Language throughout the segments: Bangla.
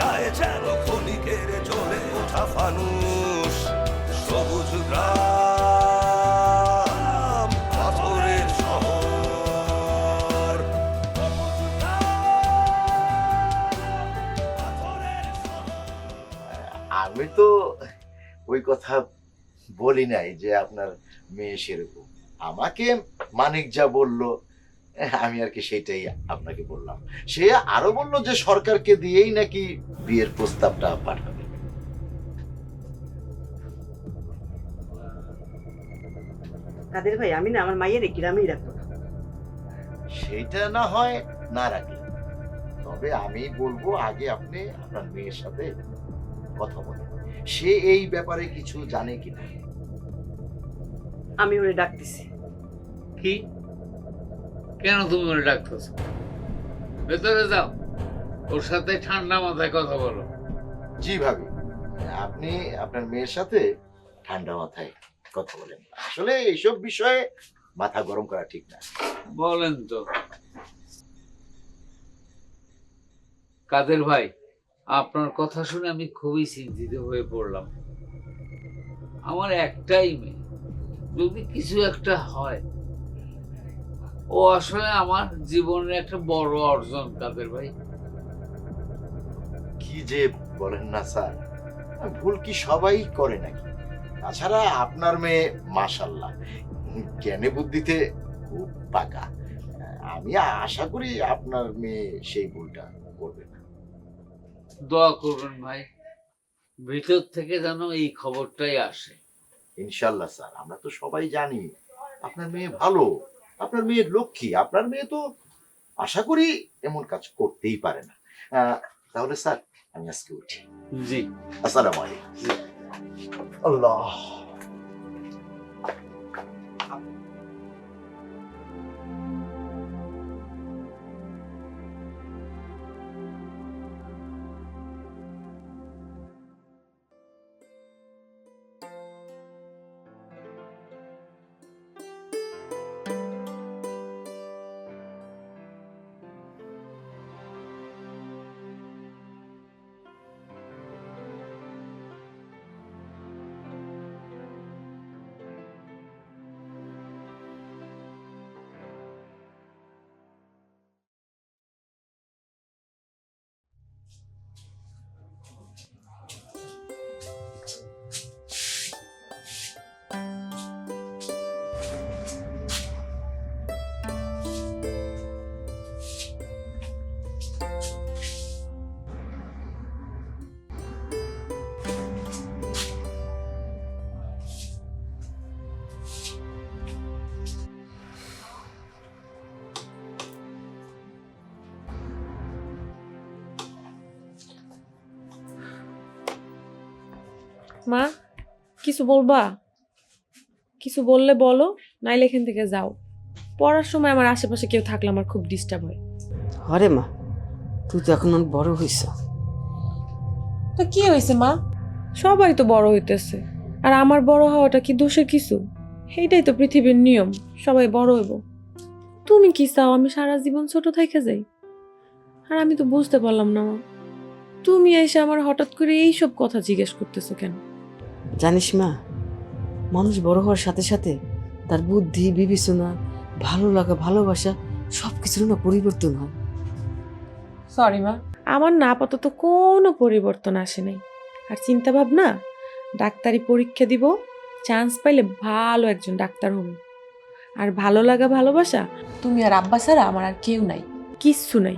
যায় যেন ক্ষণিকের ওঠা ফানুষ সবুজ। আমি তো ওই কথা বলি নাই যে আপনার মেয়ে সেরকম আমাকে মানিক যা বলল আমি আর কি সেটাই আপনাকে বললাম। সে আরও বলল যে সরকারকে দিয়েই নাকি বিয়ের প্রস্তাবটা পাঠাবে। কাদের ভাই? আমি না আমার মাইয়ের গ্রামেই রাখব। না। সেইটা না হয় না রাখি তবে আমি বলব আগে আপনি আপনার মেয়ের সাথে কথা বলেন। সে এই ব্যাপারে কিছু জানে কিনা? আমি ওরে ডাকতেছি। কি? কেন তুমি ওরে ডাকতেছ? ভেতরে যাও। ওর সাথে ঠান্ডা মাথায় কথা বলো। জি ভাবি। আপনি আপনার মেয়ের সাথে ঠান্ডা মাথায় কথা বলেন। আসলে এইসব বিষয়ে মাথা গরম করা ঠিক না। বলেন তো। কাদের ভাই আপনার কথা শুনে আমি খুবই চিন্তিত হয়ে পড়লাম। আমার একটাই মেয়ে। যদি কিছু একটা হয় ও আসলে আমার জীবনের একটা বড় অর্জন কাদের ভাই। কি যে বলেন না স্যার। ভুল কি সবাই করে নাকি? তাছাড়া আপনার মেয়ে মাশাল্লাহ জ্ঞানে বুদ্ধিতে খুব পাকা। আমি আশা করি আপনার মেয়ে সেই ভুলটা করবে না। দোয়া করবেন ভাই ভিতর থেকে যেন এই খবরটাই আসে। ইনশাল্লাহ স্যার। আমরা তো সবাই জানি আপনার মেয়ে ভালো। আপনার মেয়ের লক্ষ্মী আপনার মেয়ে তো আশা করি এমন কাজ করতেই পারে না। আহ, তাহলে স্যার আমি আজকে উঠি। জি। আসসালামু আলাইকুম। আল্লাহ। মা কিছু বলবা? কিছু বললে বলো নাইলে এখান থেকে যাও। পড়ার সময় আমার আশেপাশে কেউ থাকলে আমার খুব ডিস্টার্ব হয়। আরে মা তুই তো এখন অনেক বড় হইছ তো কি হয়েছে মা? সবাই তো বড় হইতেছে। আর আমার বড় হওয়াটা কি দোষের কিছু? এইটাই তো পৃথিবীর নিয়ম সবাই বড় হইব। তুমি কি চাও আমি সারা জীবন ছোট থেকে যাই? আর আমি তো বুঝতে পারলাম না মা। তুমি এসে আমার হঠাৎ করে এইসব কথা জিজ্ঞেস করতেছো কেন? জানিস মা, মানুষ বড় হওয়ার সাথে সাথে তার বুদ্ধি, বিবেচনা, ভালো লাগা, ভালোবাসা সব কিছুর না পরিবর্তন হয়। সরি মা, আমার না আপাতত কোনো পরিবর্তন আসে নাই। আর চিন্তা ভাবনা ডাক্তারি পরীক্ষা দিব চান্স পাইলে ভালো একজন ডাক্তার হব। আর ভালো লাগা, ভালোবাসা তুমি আর আব্বা ছাড়া আমার আর কেউ নাই, কিচ্ছু নাই।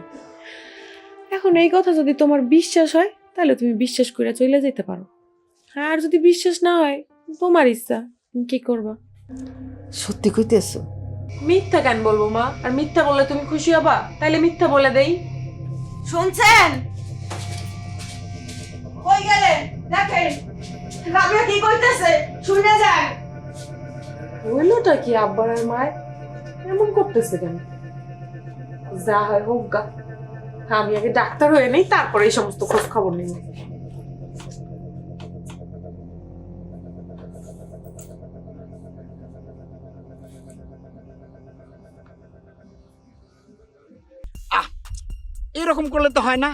এখন এই কথা যদি তোমার বিশ্বাস হয়, তাহলে তুমি বিশ্বাস করে চলে যেতে পারো। আর যদি বিশ্বাস না হয় তোমার ইচ্ছা তুমি কি করবা? সত্যি কইতেছ? মিথ্যা কেন বলব মা? আর মিথ্যা বললে তুমি খুশি হবা? তাইলে মিথ্যা বলে দেই। শুনছেন? কই গেলেন? দেখেন রাবিয়া কি কইতেছে? শুনে যান। হইলোটা কি আব্বার আর মায়ের? এমন করতেছে কেন? যা হয় হোক গা। আমি আগে ডাক্তার হয়ে নেই তারপরে এই সমস্ত খোঁজ খবর নেই এরকম করলে তো হয় না।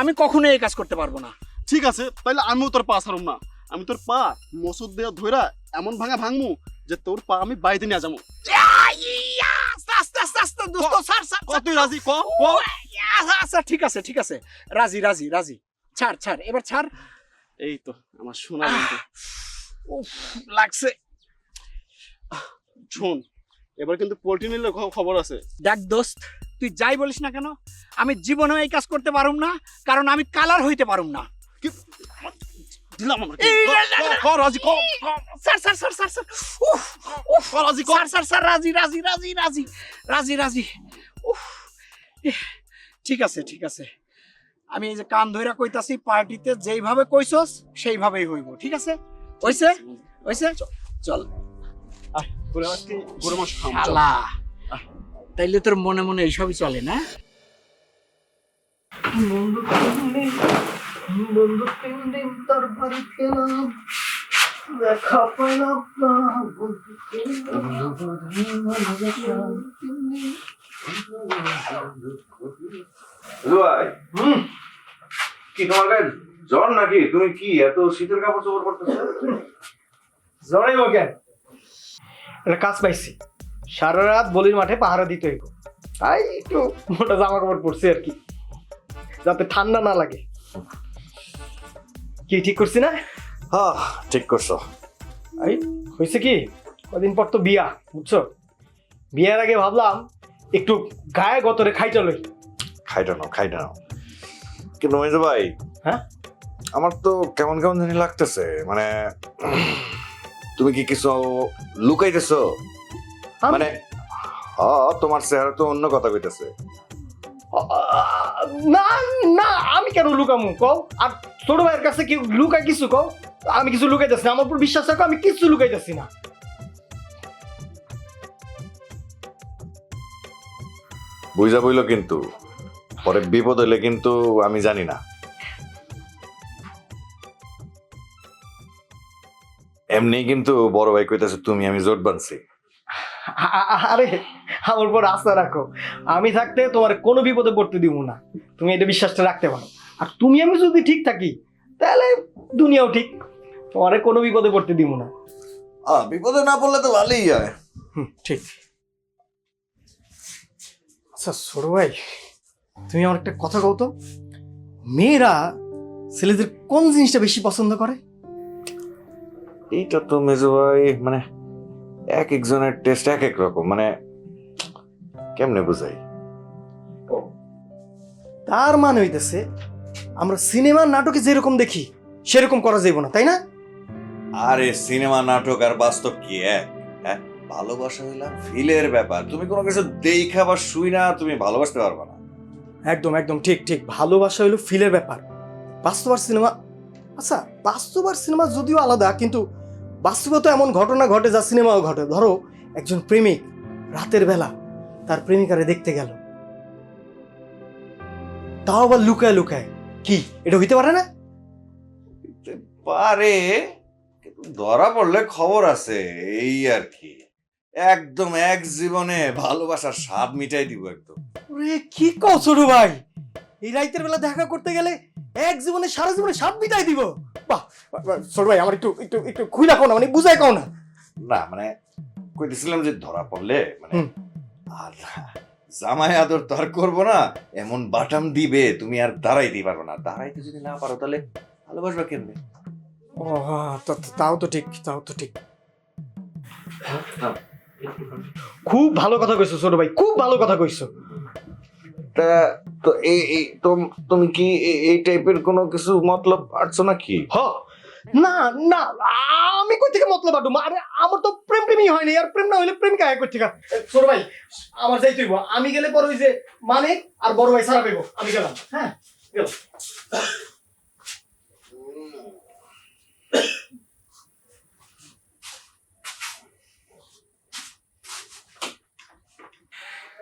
আমি কখনোই এই কাজ করতে পারব না। ঠিক আছে তাইলে আমিও তোর পা ছাড়ুম না। আমি তোর পা মসুদ দেওয়া ধইরা এমন ভাঙা ভাঙমু যে তোর পা আমি বাইতে নিয়ে যাব। তুই রাজি? ক ক? আচ্ছা ঠিক আছে ঠিক আছে। রাজি রাজি রাজি। ছাড় ছাড় এবার ছাড়। এই তো আমার শোনা লাগছে। শোন এবার কিন্তু পোল্ট্রি নিলে খবর আছে। দেখ দোস্ত তুই যাই বলিস না কেন আমি জীবনে এই কাজ করতে পারুম না কারণ আমি কালার হইতে পারুম না। দিলাম রাজি sir sir sir sir sir উফ উফ রাজি স্যার স্যার স্যার রাজি রাজি রাজি রাজি রাজি রাজি উফ ঠিক আছে ঠিক আছে। আমি এই যে কান ধইরা কইতাছি পার্টিতে যেইভাবে কইছস সেইভাবেই হইব ঠিক আছে? হইছে? হইছে? চল। চল। তাইলে তোর মনে মনে এইসবই চলে না? কি তোমার গায়ে জ্বর নাকি? তুমি কি এত শীতের কাপড় চোপড় জড়াইব কেন? একটা কাজ পাইছি। সারা রাত বলির মাঠে পাহারা দিতে হইব। তাই একটু মোটা জামা কাপড় পরছি আর কি। যাতে ঠান্ডা না লাগে। কি ঠিক করছি না? হ্যাঁ ঠিক করছ। এই হয়েছে কি? কদিন পর তো বিয়া বুঝছ? বিয়ার আগে ভাবলাম একটু গায়ে গতরে খাইটা লই। খাইটা নাও খাইটা নাও। কিন্তু ভাই? হ্যাঁ? আমার তো কেমন কেমন জানি লাগতেছে মানে তুমি কি কিছু লুকাইতেছো? মানে তোমার চেহারা তো অন্য কথা কইতেছে। না না আমি কেন লুকামু কও? আর ছোট ভাইয়ের কাছে কি লুকাই কিছু কও? আমি কিছু লুকাইতেছি না আমার উপর বিশ্বাস রাখো আমি কিছু লুকাইতেছি না। বুঝা বইলো কিন্তু পরে বিপদ হইলে কিন্তু আমি জানি না। এমনি কিন্তু বড় ভাই কইতেছে তুমি আমি জোট বানছি। আরে আমার উপর আস্থা রাখো। আমি থাকতে তোমার কোনো বিপদে পড়তে দিব না। তুমি এটা বিশ্বাসটা রাখতে পারো। আর তুমি আমি যদি ঠিক থাকি তাহলে দুনিয়াও ঠিক। তোমার কোনো বিপদে পড়তে দিব না। বিপদে না পড়লে তো ভালোই হয়। হুম, ঠিক। আচ্ছা ছোট ভাই তুমি আমার একটা কথা কও তো। মেয়েরা ছেলেদের কোন জিনিসটা বেশি পছন্দ করে? এইটা তো মেজো ভাই মানে এক একজনের টেস্ট এক এক রকম মানে কেমনে বুঝাই? তার মানে হইতেছে আমরা সিনেমার নাটকে যেরকম দেখি সেরকম করা যাইব না তাই না? আরে সিনেমা নাটক আর বাস্তব কি এক? হ্যাঁ ভালোবাসা হইলাম ফিলের ব্যাপার। তুমি কোনো কিছু দেখা বা শুই না তুমি ভালোবাসতে পারবে না। একদম একদম ঠিক ঠিক। ভালোবাসা হলো ফিলের ব্যাপার। বাস্তব আর সিনেমা আচ্ছা বাস্তব আর সিনেমা যদিও আলাদা কিন্তু বাস্তবে তো এমন ঘটনা ঘটে যা সিনেমাও ঘটে। ধরো একজন প্রেমিক রাতের বেলা তার প্রেমিকারে দেখতে গেল। তাও আবার লুকায় লুকায়। কি এটা হইতে পারে না? পারে ধরা পড়লে খবর আছে এই আর কি। একদম এক জীবনে ভালোবাসার স্বাদ মিটাই দিব একদম। কি ছোট ভাই? এই রাইতের বেলা দেখা করতে গেলে এক জীবনে সারা জীবনে সাত বিদায় দিব। বাহ ছোট ভাই আমার একটু একটু একটু খুইলা কও না মানে বুঝাই কও না। না মানে কইতেছিলাম যে ধরা পড়লে মানে। আর জামাই আদর তো আর করব না এমন বাটাম দিবে তুমি আর দাঁড়াইতেই পারবে না। দাঁড়াইতে যদি না পারো তাহলে ভালোবাসবা কেমনে? ও হ্যাঁ, তাও তো ঠিক তাও তো ঠিক। খুব ভালো কথা কইছো ছোট ভাই খুব ভালো কথা কইছো। তা তো এই তুমি কি এই- টাইপের কোনো কিছু মতলব পারছ নাকি? হ। না না আমি কই থেকে মতলব আডু আরে আমার তো প্রেম প্রেমই হয়নি আর প্রেম না হইলে প্রেমিকা এক কই থেকে? ছোট ভাই আমার যাইতে হইব। আমি গেলে পরে যে মানে আর বড় ভাই সারা পেবো আমি গেলাম। হ্যাঁ গেলাম।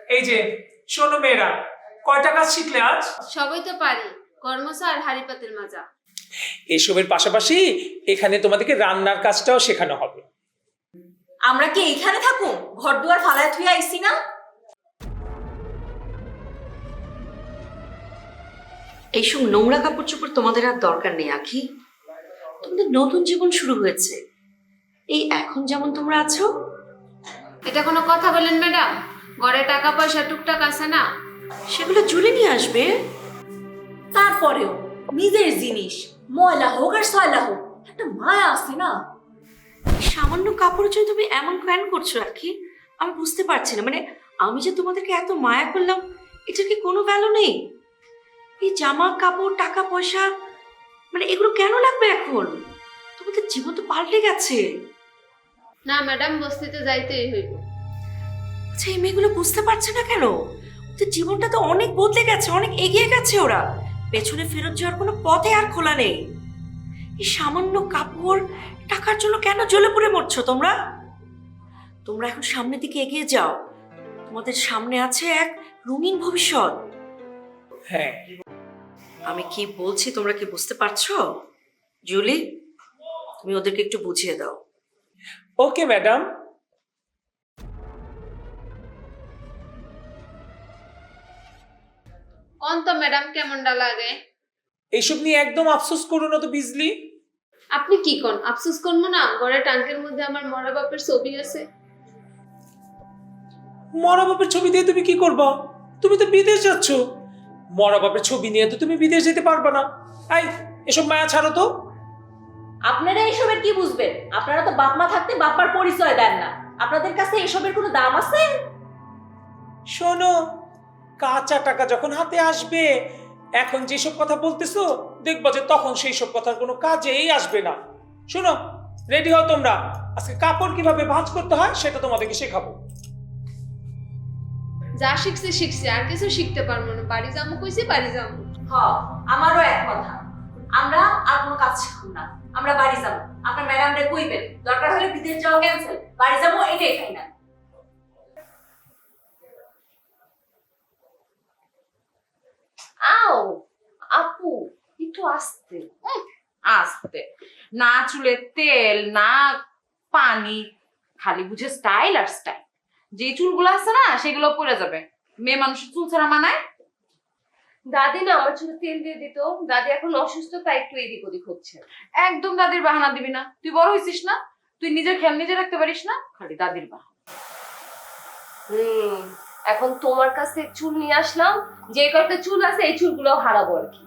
এই যে শোনো মেয়েরা কয়টা কাজ শিখলে আজ? সবই তো পারি। কর্মসা আর হাড়ি পাতিল মাজা। এসবের পাশাপাশি এখানে তোমাদেরকে রান্নার কাজটাও শেখানো হবে। আমরা কি এইখানে থাকো ঘর দুয়ার ফালায় থুই আইছি না? এইসব নোংরা কাপড় চোপড় তোমাদের আর দরকার নেই আখি। তোমাদের নতুন জীবন শুরু হয়েছে। এই এখন যেমন তোমরা আছো। এটা কোনো কথা বলেন ম্যাডাম? ঘরে টাকা পয়সা টুকটাক আছে না? সেগুলো জুড়ে নিয়ে আসবে? তারপরেও নিজের জিনিস ময়লা হোক আর সয়লা হোক একটা মায়া আছে না? এই সামান্য কাপড়ের জন্য তুমি এমন কেন করছ আখি আমি বুঝতে পারছি না মানে আমি যে তোমাদেরকে এত মায়া করলাম এটার কি কোনো ভ্যালু নেই? এই জামা কাপড় টাকা পয়সা মানে এগুলো কেন লাগবে এখন? তোমাদের জীবন তো পাল্টে গেছে। না ম্যাডাম বস্তিতে যাইতেই হইব। আচ্ছা এই মেয়েগুলো বুঝতে পারছে না কেন? ওদের জীবনটা তো অনেক বদলে গেছে অনেক এগিয়ে গেছে ওরা। পেছনে ফেরত যাওয়ার কোনো পথে আর খোলা নেই। এই সামান্য কাপড় টাকার জন্য কেন জ্বলে পড়ে মরছো তোমরা? তোমরা এখন সামনের দিকে এগিয়ে যাও। তোমাদের সামনে আছে এক রঙিন ভবিষ্যৎ। হ্যাঁ। আমি কি বলছি তোমরা কি বুঝতে পারছ? জুলি তুমি ওদেরকে একটু বুঝিয়ে দাও। Okay madam. কোন তো ম্যাডাম কেমনটা লাগে? এইসব নিয়ে একদম আফসোস করো না তো বিজলি। আপনি কি কোন? আফসোস করব না? ঘরে টাঙ্কের মধ্যে আমার মরা বাপের ছবি আছে। মরা বাপের ছবি দিয়ে তুমি কি করবা? তুমি তো বিদেশ যাচ্ছ। মরা বাপের ছবি নিয়ে তো তুমি বিদেশ যেতে পারবে না। আই এসব মায়া ছাড়ো তো। আপনারা এসবের কি বুঝবেন? আপনারা তো বাপ মা থাকতে বাপ্পার পরিচয় দেন না। আপনাদের কাছে এসবের কোনো দাম আছে? শোনো কাঁচা টাকা যখন হাতে আসবে এখন যেসব কথা বলতেছো দেখবা যে তখন সেই সব কথার কোনো কাজেই আসবে না। শোনো রেডি হও তোমরা। আজকে কাপড় কীভাবে ভাঁজ করতে হয় সেটা তোমাদেরকে শেখাবো। যা শিখছি শিখছি। আর কিছু শিখতে পারব না। বাড়ি যাব কইছি বাড়ি যাব। হ আমারও এক কথা। আমরা আর কোনো কাজ শিখুন না। আমরা বাড়ি যাব। আপনার ম্যাডামরে কইবেন দরকার হলে বিদেশ যাওয়া ক্যান্সেল বাড়ি যাব এটাই খাই আও আপু একটু আসতে। আসতে। না চুলের তেল না পানি খালি বুঝে স্টাইল আর স্টাইল। যে চুলগুলো আছে না সেগুলো পড়ে যাবে। মেয়ে মানুষের চুল ছাড়া মানায়? দাদি না আমার চুলে তেল দিয়ে দিত। দাদি এখন অসুস্থ তাই একটু এদিক ওদিক হচ্ছে। একদম দাদির বাহানা দিবি না। তুই বড় হয়েছিস না? তুই নিজের খেয়াল নিজে রাখতে পারিস না? খালি দাদির বাহানা। হুম। এখন তোমার কাছে চুল নিয়ে আসলাম যে কয়টা চুল আছে এই চুলগুলো হারাবো আর কি।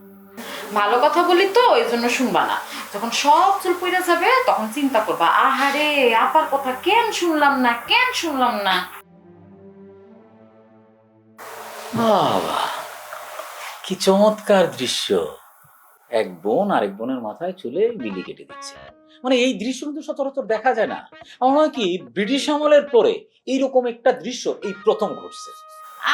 ভালো কথা বলি তো এই জন্য শুনবা না। যখন সব চুল পড়ে যাবে তখন চিন্তা করবা আহারে আপার কথা কেন শুনলাম না কেন শুনলাম না? বাবা কি চমৎকার দৃশ্য। এক বোন আরেক বোনের মাথায় চুলে বিলি কেটে দিচ্ছে। মানে এই দৃশ্য কিন্তু সচরাচর দেখা যায় না। আমার মনে হয় কি ব্রিটিশ আমলের পরে এইরকম একটা দৃশ্য এই প্রথম ঘটছে।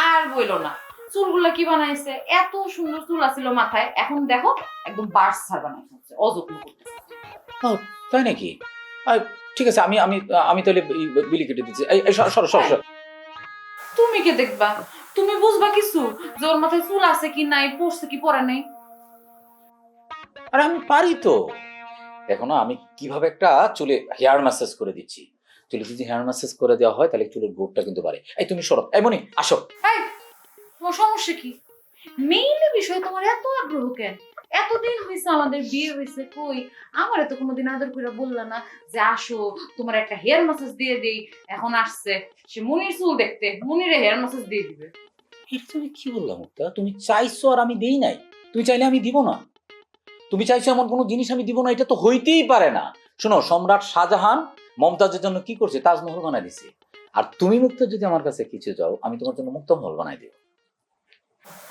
আর বইলো না। চুলগুলো কি বানাইছে? এত সুন্দর চুল আছিল মাথায়। এখন দেখো একদম বার্সার বানাই ফেলছে অযত্ন করতেছে তাই নাকি? ঠিক আছে আমি আমি আমি তাহলে বিলি কেটে দিচ্ছি। সর সর সর। তুমি কে দেখবা? তুমি বুঝবা কিছু? যে ওর মাথায় চুল আছে কি নাই পড়ছে কি পরে নাই? আরে আমি পারি তো। দেখো না আমি কীভাবে একটা চুলে হেয়ার ম্যাসাজ করে দিচ্ছি। চুলে যদি হেয়ার ম্যাসাজ করে দেওয়া হয় তাহলে চুলের গ্রোথটা কিন্তু বাড়ে। এই তুমি সরো। এমনই আসো। এই তোমার সমস্যা কি? মেইলি বিষয় তোমার এত আগ্রহ কেন? এতদিন হয়েছে আমাদের বিয়ে হয়েছে কই? আমার তো কোনোদিন আদর করে বললা না যে আসো তোমার একটা হেয়ার ম্যাসাজ দিয়ে দেই। এখন আসছে। সে মুনির চুল দেখতে মুনিরে হেয়ার ম্যাসাজ দিয়ে দিবে। এটা তুমি কি বললাম মুক্তা তুমি চাইছো আর আমি দেই নাই। তুমি চাইলে আমি দিব না। তুমি চাইছো এমন কোনো জিনিস আমি দিব না এটা তো হইতেই পারে না। শোনো সম্রাট শাহজাহান মমতাজের জন্য কি করছে তাজমহল বানাই দিছে। আর তুমি মুক্ত যদি আমার কাছে কিছু চাও আমি তোমার জন্য মুক্ত মহল বানাই দেব।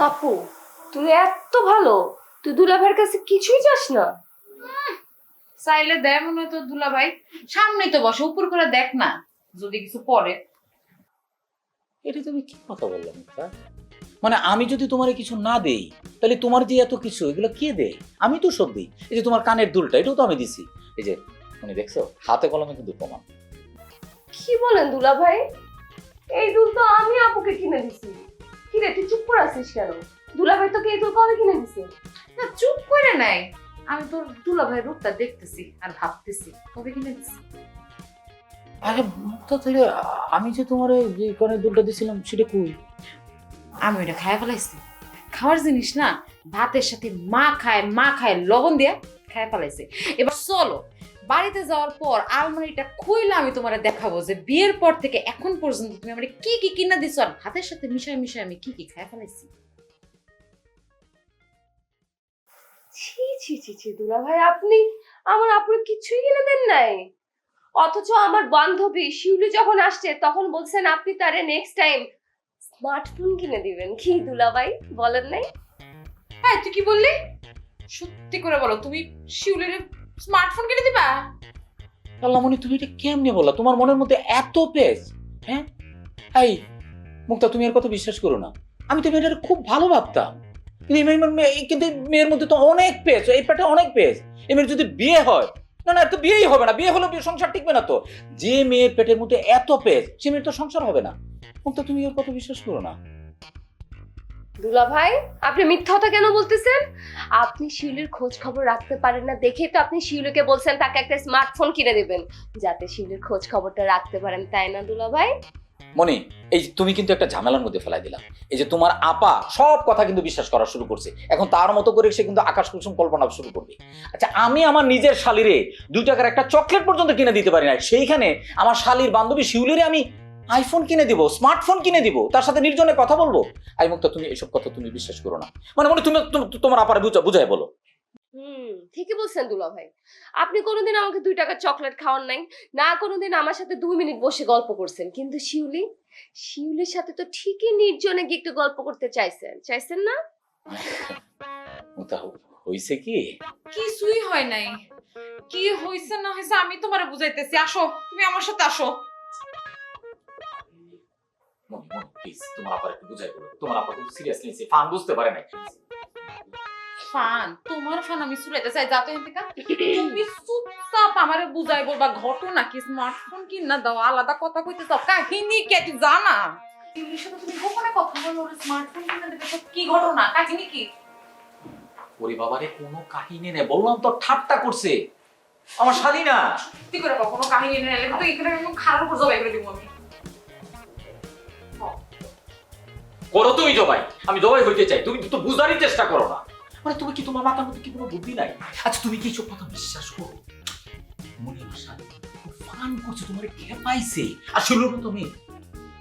আপু তুই এত ভালো তুই দুলাভাইয়ের কাছে কিছুই চাস না। চাইলে দেয় মনে হয় তো দুলা ভাই সামনেই তো বসে উপর করে দেখ না যদি কিছু পরে এটা তুমি কি কথা বললে মুক্তা? মানে আমি যদি তোমার কিছু না দেই তাহলে তোমার যে এত কিছু এগুলো কে দেয়? আমি তো সব দিই। এই যে তোমার কানের দুলটা এটাও তো আমি দিছি। এই যে তুমি দেখছ হাতে কলমে কিন্তু প্রমাণ। কি বলেন দুলা ভাই? এই দুল তো আমি আপুকে কিনে দিছি। কি রে তুই চুপ করে আছিস কেন? দুলাভাই তোকে এই দুল কবে কিনে দিছে? না চুপ করে নাই। আমি তোর দুলা ভাই রূপটা দেখতেছি আর ভাবতেছি কবে কিনে দিছি? আরে মুক্তা তাহলে আমি যে তোমার এই যে কানের দুলটা দিছিলাম সেটা কই? আমি ওটা খাই ফেলাইছি। খাওয়ার জিনিস না ভাতের সাথে মা খায় মা খায় লবণ দিয়ে খায় ফেলাইছে। এবার চলো বাড়িতে যাওয়ার পর আলমারিটা খুইলে আমি তোমার দেখাবো যে বিয়ের পর থেকে এখন পর্যন্ত তুমি আমার কি কি কিনা দিছো আর ভাতের সাথে মিশাই মিশাই আমি কি কি খায় ফেলাইছি। ছি ছি ছি ছি দুলা ভাই আপনি আমার আপুর কিছুই কিনে দেন নাই। অথচ আমার বান্ধবী শিউলি যখন আসছে তখন বলছেন আপনি তারে নেক্সট টাইম স্মার্টফোন কিনে দিবেন। কি দুলা ভাই বলেন নাই? হ্যাঁ তুই কি বললি? সত্যি করে বলো তুমি শিউলির স্মার্টফোন কিনে দিবা? আল্লাহমণি তুমি এটা কেমনে বললা? তোমার মনের মধ্যে এত পেজ হ্যাঁ? এই, মুক্তা, তুমি এর কথা বিশ্বাস করো না। আমি তো মেয়েটাকে খুব ভালো ভাবতাম। কিন্তু কিন্তু মেয়ের মধ্যে তো অনেক পেজ এই পেটে অনেক পেজ এই মেয়ের যদি বিয়ে হয়, না না, তো বিয়েই হবে না। বিয়ে হলে সংসার টিকবে না তো। যে মেয়ের পেটের মধ্যে এত পেজ সে মেয়ের তো সংসার হবে না। মুক্তা, তুমি এর কথা বিশ্বাস করো না। দুলা ভাই আপনি মিথ্যা কথা কেন বলতেছেন? আপনি শিউলির খোঁজ খবর রাখতে পারেন না দেখেই তো আপনি শিউলিকে বলছেন তাকে একটা স্মার্টফোন কিনে দেবেন। যাতে শিউলির খোঁজ খবরটা রাখতে পারেন, তাই না দুলা ভাই মনি, এই তুমি কিন্তু একটা ঝামেলার মধ্যে ফেলাই দিলাম এই যে তোমার আপা সব কথা কিন্তু বিশ্বাস করা শুরু করছে। এখন তার মতো করে সে কিন্তু আকাশ কুসুম কল্পনা শুরু করবে। আচ্ছা আমি আমার নিজের শালিরে দুই টাকার একটা চকলেট পর্যন্ত কিনে দিতে পারি না সেইখানে আমার শালির বান্ধবী শিউলিরে আমি আইফোন কিনে দিব স্মার্টফোন কিনে দিব তার সাথে নির্জনে কথা বলব? আই মুক্তা তুমি এসব কথা তুমি বিশ্বাস করো না। মানে মনে তুমি তুমি- তোমার আপারে বুঝা- বুঝাই বলো। হুম ঠিকই বলছেন দুলা ভাই। আপনি কোনোদিন আমাকে দুই টাকার চকলেট খাওয়ান নাই না কোনোদিন আমার সাথে দুই মিনিট বসে গল্প করছেন। কিন্তু শিউলি শিউলির সাথে তো ঠিকই নির্জনে গিয়ে একটু গল্প করতে চাইছেন। চাইছেন না? হইছে কি? কিছুই হয় নাই। কি হইছে না হইছে আমি তোমারে বুঝাইতেছি। আসো তুমি আমার সাথে আসো। মনি মনি প্লিজ তোমার একটু বুঝাই বলো। তোমার কিন্তু সিরিয়াসলি ফান বুঝতে পারে নাই। ফান? তোমার ফান আমি চুলাইতে চাই যাতে এখান থেকে। তুমি চুপচাপ আমারে বুঝাই বলবা ঘটনা কি? স্মার্টফোন কি না দাও আলাদা কথা কইতে চাও কাহিনী কে তুই জানা? ইংলিশ সাথে তুমি গোপনে কথা বলো স্মার্টফোন কিনে দেবে তো কি ঘটনা কাহিনী কি? ওরে বাবারে কোনো কাহিনী নেই। বললাম তো ঠাট্টা করছে। আমার শালি না। সত্যি করে কখনো কাহিনী নেই তো এখানে খারাপ জবাই করে দিব আমি। করো তুমি জবাই, আমি জবাই হইতে চাই, তুমি তো বুঝারই চেষ্টা করো না। মানে তুমি কি তোমার মাথার মধ্যে কি কোনো বুদ্ধি নাই? আচ্ছা তুমি কি এইসব কথা বিশ্বাস করো? মনে ফান করছে তোমার খেপাইছে। আর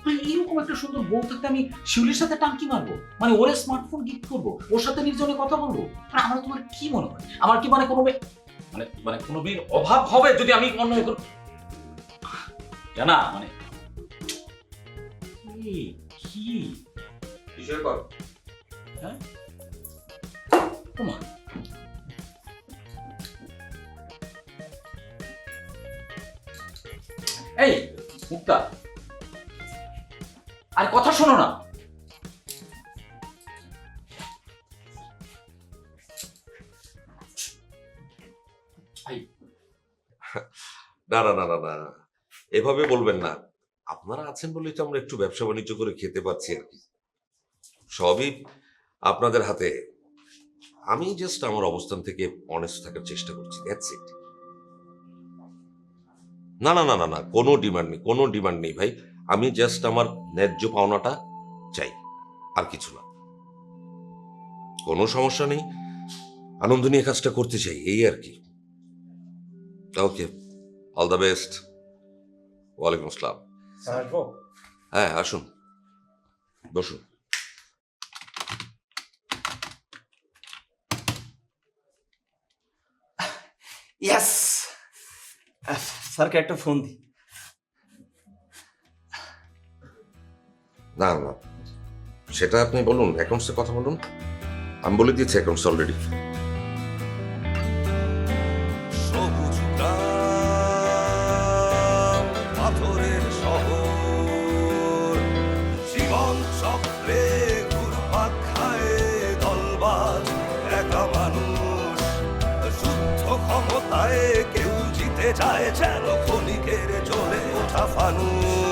মানে এরকম একটা সুন্দর বউ থাকতে আমি শিউলির সাথে টাঙ্কি মারবো? মানে স্মার্টফোন গিফট করব? ওর সাথে নির্জনে কথা বলব? মানে আমার তোমার কি মনে হয়? আমার কি মানে কোনো মানে মানে কোনো মেয়ের অভাব হবে যদি আমি অন্য কোনো জানা মানে কি? বিষয় কর। হ্যাঁ? তোমার এই মুক্তা। আর কথা শোনো না। না না না না না এভাবে বলবেন না। আপনারা আছেন বলেই তো আমরা একটু ব্যবসা বাণিজ্য করে খেতে পারছি আর কি। সবই আপনাদের হাতে। আমি জাস্ট আমার অবস্থান থেকে অনেস্ট থাকার চেষ্টা করছি দ্যাটস ইট না না না না না কোনো ডিমান্ড নেই কোনো ডিমান্ড নেই ভাই। আমি জাস্ট আমার ন্যায্য পাওনাটা চাই আর কিছু না। কোনো সমস্যা নেই আনন্দ নিয়ে কাজটা করতে চাই এই আর কি। ওকে অল দ্য বেস্ট ওয়ালাইকুম আসসালাম। হ্যাঁ আসুন। বসুন। ইয়াস স্যারকে একটা ফোন দিই। না না। সেটা আপনি বলুন অ্যাকাউন্টসে কথা বলুন। আমি বলে দিয়েছি অ্যাকাউন্টস অলরেডি সবুজ যায় যেন ক্ষণিকের জ্বলে ওঠা ফানুষ